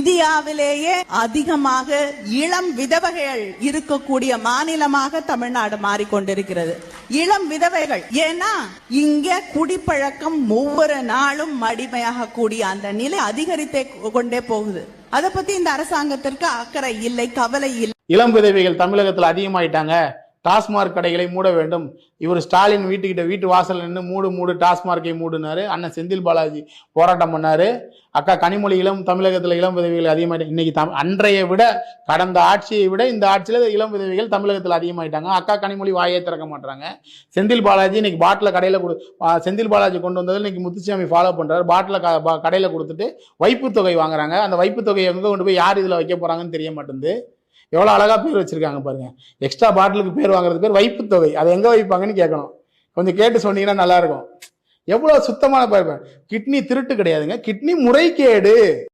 இந்தியாவிலேயே அதிகமாக இளம் விதவைகள் இருக்கக்கூடிய மாநிலமாக தமிழ்நாடு மாறிக்கொண்டிருக்கிறது. இளம் விதவைகள் ஏன்னா இங்க குடிப்பழக்கம் ஒவ்வொரு நாளும் மடிமையாக கூடிய அந்த நிலை அதிகரித்தே கொண்டே போகுது. அதை பத்தி இந்த அரசாங்கத்திற்கு அக்கறை இல்லை கவலை இல்லை. இளம் விதவைகள் தமிழகத்தில் அதிகமாயிட்டாங்க. டாஸ்மார்க் கடைகளை மூட வேண்டும். இவர் ஸ்டாலின் வீட்டுக்கிட்ட வீட்டு வாசல் நின்று மூடு மூடு டாஸ்மார்க்கை மூடினாரு. அண்ணன் செந்தில் பாலாஜி போராட்டம் பண்ணாரு. அக்கா கனிமொழி இளம் தமிழகத்தில் இளம் உதவிகள் அதிகமாயிட்டாங்க இன்னைக்கு தம் அன்றைய விட கடந்த ஆட்சியை விட இந்த ஆட்சியில் இளம் உதவிகள் தமிழகத்தில் அதிகமாயிட்டாங்க. அக்கா கனிமொழி வாயே திறக்க மாட்டாங்க செந்தில் பாலாஜி இன்னைக்கு பாட்டில் கடையில் கொடு செந்தில் பாலாஜி கொண்டு வந்ததில் இன்னைக்கு முத்துசாமி ஃபாலோ பண்ணுறாரு பாட்டில் க கடையில் கொடுத்துட்டு வைப்புத்தொகை வாங்குறாங்க. அந்த வைப்புத்தொகையை தொகையை கொண்டு போய் யார் இதில் வைக்க போகிறாங்கன்னு தெரிய மாட்டேங்குது. எவ்வளோ அழகா பேர் வச்சிருக்காங்க பாருங்க. எக்ஸ்ட்ரா பாட்டிலுக்கு பேர் வாங்குறது பேர் வைப்பு தொகை. அதை எங்கே வைப்பாங்கன்னு கேட்கணும். கொஞ்சம் கேட்டு சொன்னீங்கன்னா நல்லா இருக்கும். எவ்வளவு சுத்தமான கிட்னி திருட்டு கிடையாதுங்க. கிட்னி முறைகேடு.